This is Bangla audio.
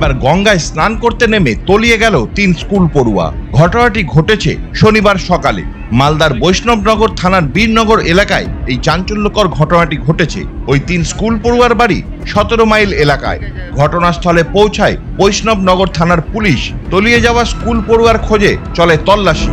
এবার গঙ্গায় স্নান করতে নেমে তলিয়ে গেল তিন স্কুল পড়ুয়া। ঘটনাটি ঘটেছে শনিবার সকালে। মালদার বৈষ্ণবনগর থানার বীরনগর এলাকায় এই চাঞ্চল্যকর ঘটনাটি ঘটেছে ওই তিন স্কুল পড়ুয়ার বাড়ি সতেরো মাইল এলাকায়। ঘটনাস্থলে পৌঁছায় বৈষ্ণবনগর থানার পুলিশ। তলিয়ে যাওয়া স্কুল পড়ুয়ার খোঁজে চলে তল্লাশি।